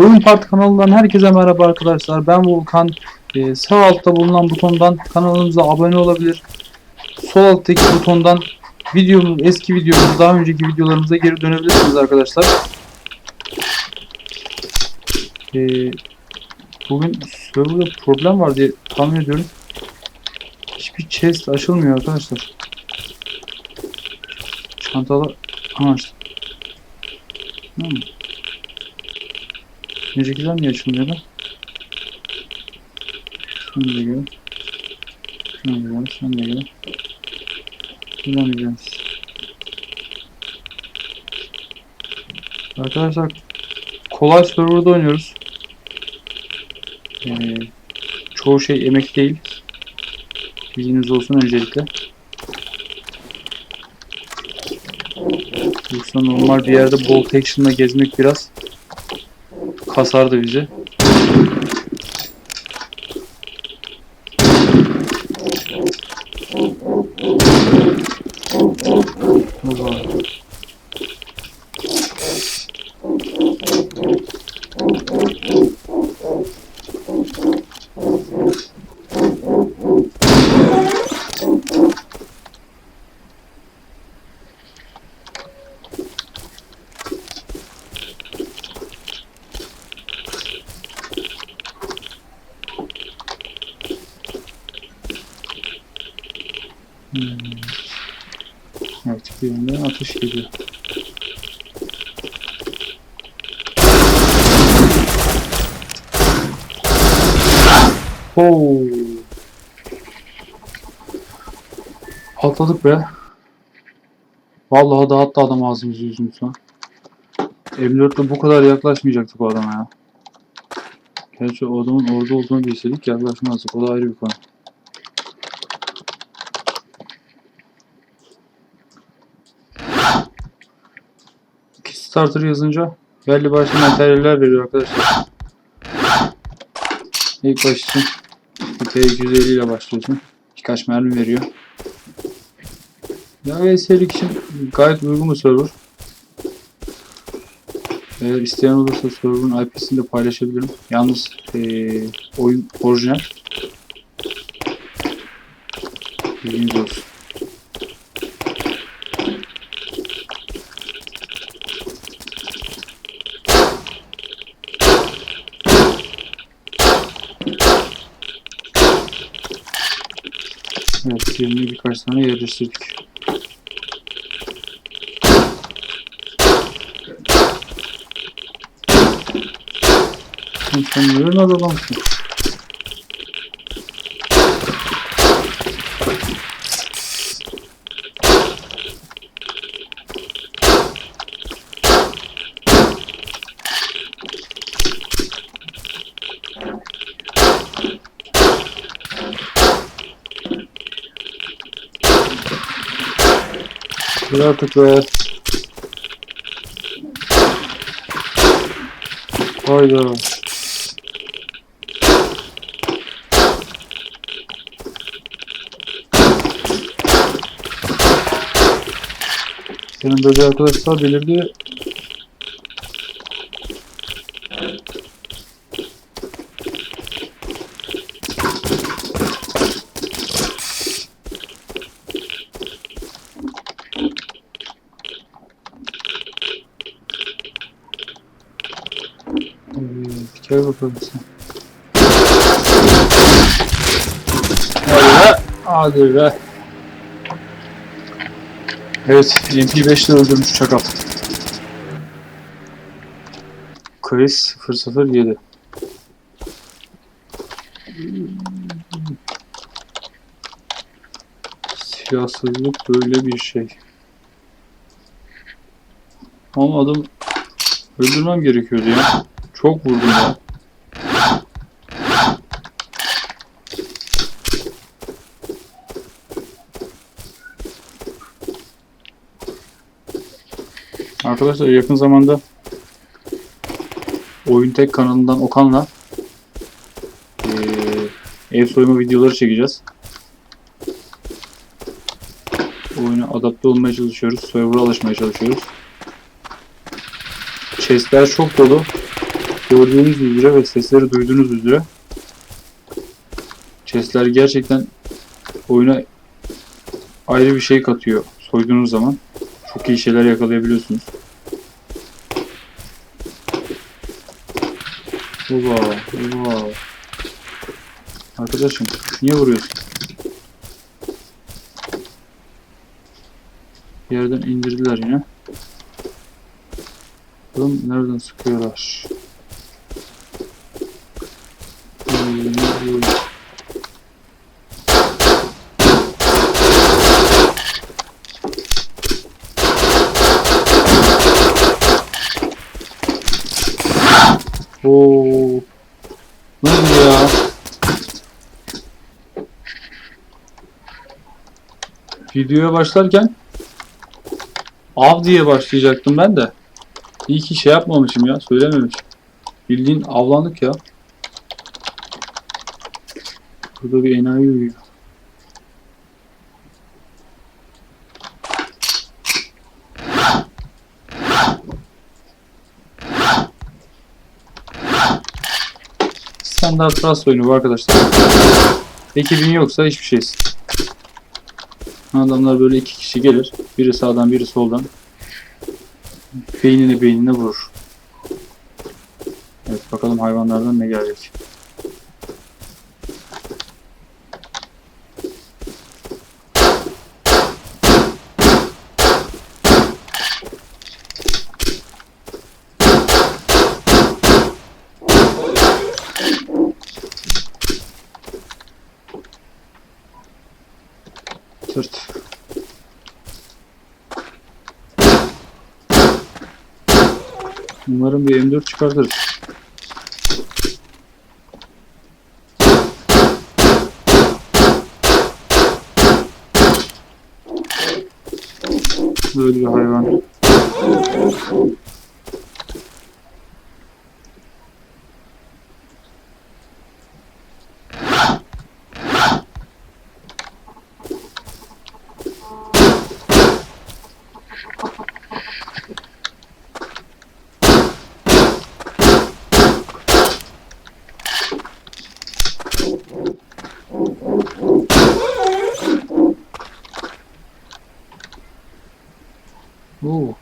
Oyun Part kanalından herkese merhaba arkadaşlar. Ben Volkan. Ee, sağ altta bulunan butondan kanalımıza abone olabilir. Sol alttaki butondan videomuz, eski videomuz, daha önceki videolarımıza geri dönebilirsiniz arkadaşlar. Ee, bugün serverda problem var diye tahmin ediyorum. Hiçbir chest açılmıyor arkadaşlar. Çantalar... İşte. Hmm. Öncekiler niye açılmıyor lan? Sen de gel. Sen de gel. Sen de gel. Bilemeyeceğiz. Arkadaşlar kolay serverda oynuyoruz. Ee, çoğu şey emek değil. Bilginiz olsun öncelikle. Yoksa normal bir yerde bolt action'la gezmek biraz kasardı bizi. Hmm. Evet bir yandan atış geliyor. Oo. Patladık be. Vallahi dağıttı adam ağzımızı yüzümüzü. M4'le bu kadar yaklaşmayacaktık o adama ya. Gerçi o adamın orada olduğunu bilseydik yaklaşmazdık. O da ayrı bir konu. Kickstarter yazınca belli başlı materyaller veriyor arkadaşlar. İlk baş için P250 ile başlıyorsun. Birkaç mermi veriyor. Ya VS'lik için gayet uygun bir server. Eğer isteyen olursa server'ın IP'sini de paylaşabilirim. Yalnız eee, oyun orijinal. Bilginiz olsun. Evet, yerine birkaç tane yerleştirdik. Sen, sen ne adamsın? Dur artık be. Hayda. Senin böyle arkadaşlar belirli Sen. Hadi be. Hadi be. Evet, MP5'te öldürmüş çakal. Chris 007. Siyasızlık böyle bir şey. Ama adam öldürmem gerekiyordu ya. Çok vurdum ya. Arkadaşlar yakın zamanda Oyun Tek kanalından Okan'la eee, ev soyma videoları çekeceğiz. Oyuna adapte olmaya çalışıyoruz. Server'a alışmaya çalışıyoruz. Chestler çok dolu. gördüğünüz üzere ve sesleri duyduğunuz üzere chestler gerçekten oyuna ayrı bir şey katıyor. Soyduğunuz zaman iyi şeyler yakalayabiliyorsunuz. Oba, oba. Arkadaşım niye vuruyorsun? Yerden indirdiler yine. Bakalım nereden sıkıyorlar. Oo. Ne oldu ya? Videoya başlarken av diye başlayacaktım ben de. İyi ki şey yapmamışım ya, söylememişim. Bildiğin avlandık ya. Burada bir enayi uyuyor. Standart Rust oyunu bu arkadaşlar. Ekibin yoksa hiçbir şeysin. Adamlar böyle iki kişi gelir. Biri sağdan biri soldan. Beynini beynine vurur. Evet bakalım hayvanlardan ne gelecek. Tırt. Umarım bir M4 çıkartırız. Böyle bir hayvan. Oo.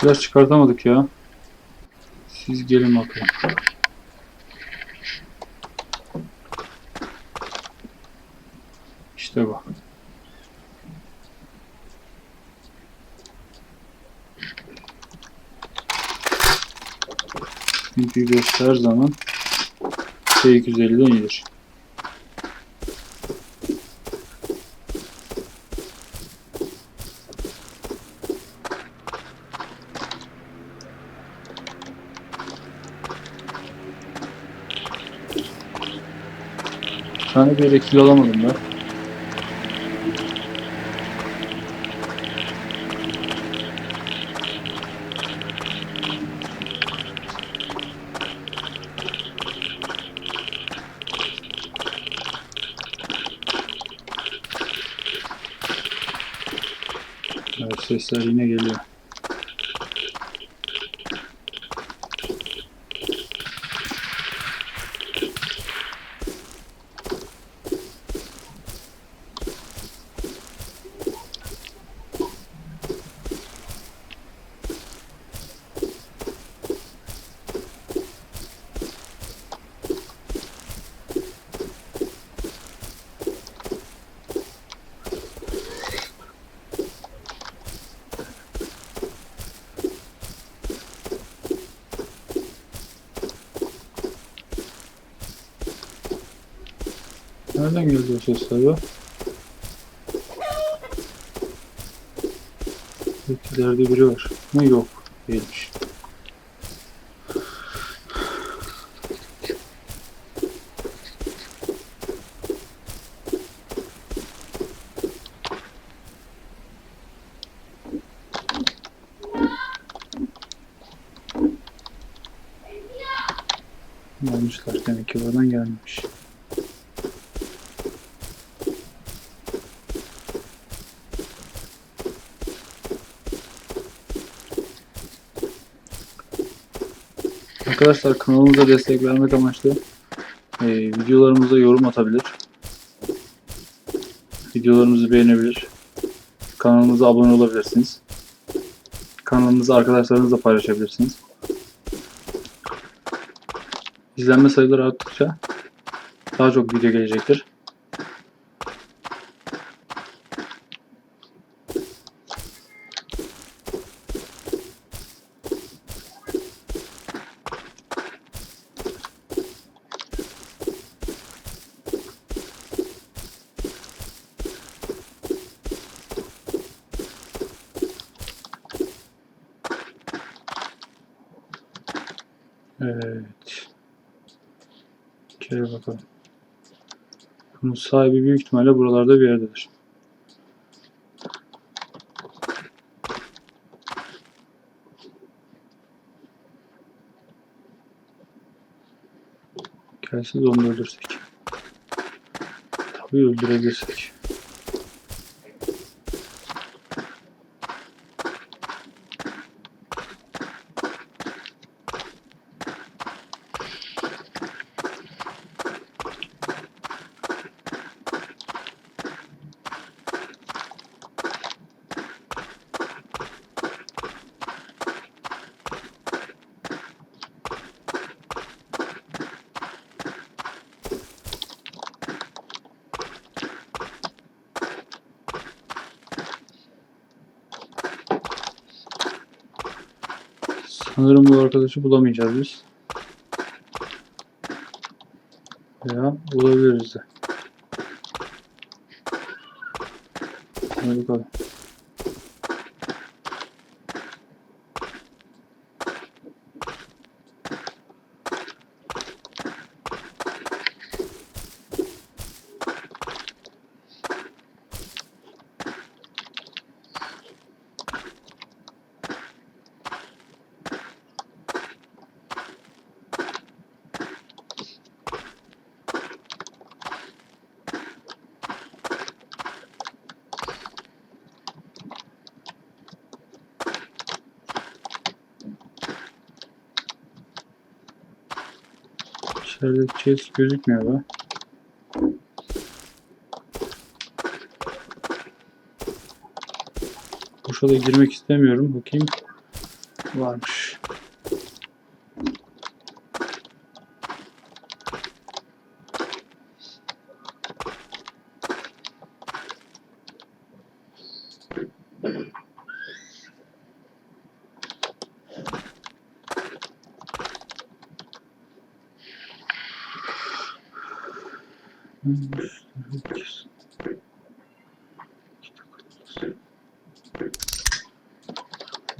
Silah çıkartamadık ya. Siz gelin bakalım. İşte bu. MP5 her zaman T250'den iyidir. Bir tane böyle kilo alamadım ben. Sesler yine geliyor. Nereden geldi o sesler ya? Belki ileride biri var. Ne yok. Değilmiş. Almışlar demek ki buradan gelmemiş. Arkadaşlar kanalımıza destek vermek amaçlı e, videolarımıza yorum atabilir. Videolarımızı beğenebilir. Kanalımıza abone olabilirsiniz. Kanalımızı arkadaşlarınızla paylaşabilirsiniz. İzlenme sayıları arttıkça daha çok video gelecektir. Evet. Gel bakalım. Bunun sahibi büyük ihtimalle buralarda bir yerdedir. Gelse de onu öldürsek. Tabii öldürebilirsek. Sanırım bu arkadaşı bulamayacağız biz. Veya bulabiliriz de. Hadi bakalım. İçeride chest gözükmüyor be. Boşa da girmek istemiyorum. Bakayım. Varmış.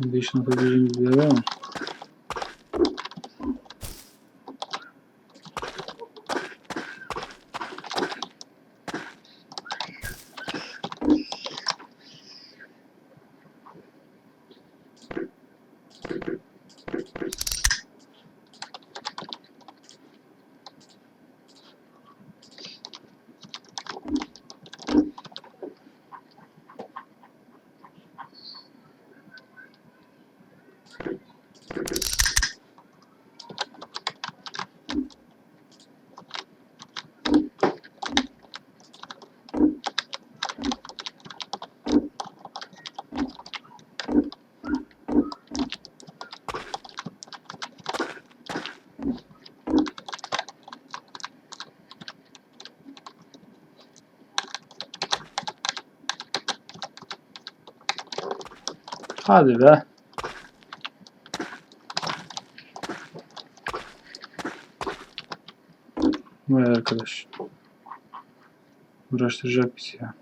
Вечно побежим забираем. Hadi be. Vay arkadaş. Uğraştıracak bizi ya.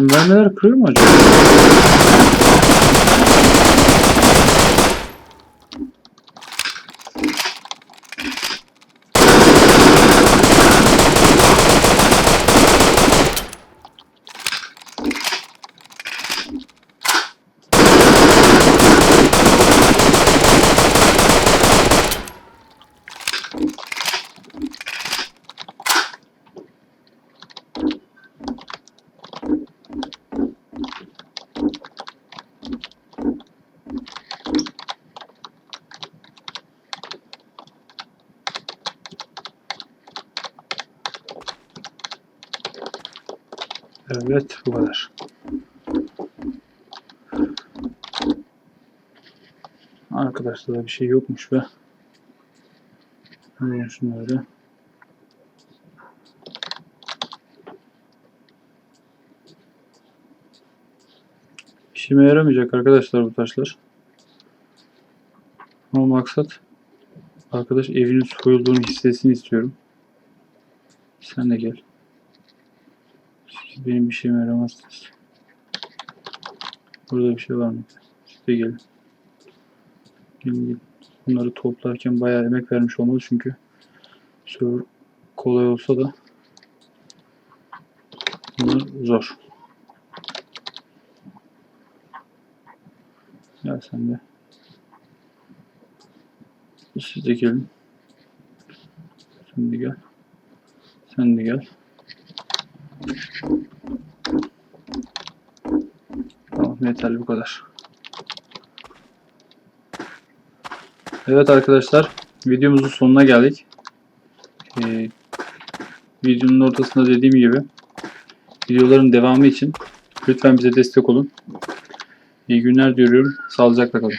Mermiler kırıyor mu acaba? Evet bu kadar. Arkadaşlar da bir şey yokmuş be. Hemen şunları. İşime yaramayacak arkadaşlar bu taşlar. Ama maksat arkadaş evinin soyulduğunu hissetsin istiyorum. Sen de gel. Siz benim bir şeyime yaramazsınız. Burada bir şey var mı? Siz de gelin. Gelin gelin. Bunları toplarken bayağı emek vermiş olmalı çünkü server kolay olsa da bunlar zor. Ya sen de. Siz de gelin. Sen de gel. Sen de gel. Tamam yeterli bu kadar. Evet arkadaşlar videomuzun sonuna geldik. Ee, videonun ortasında dediğim gibi videoların devamı için lütfen bize destek olun. İyi günler diyorum. Sağlıcakla kalın.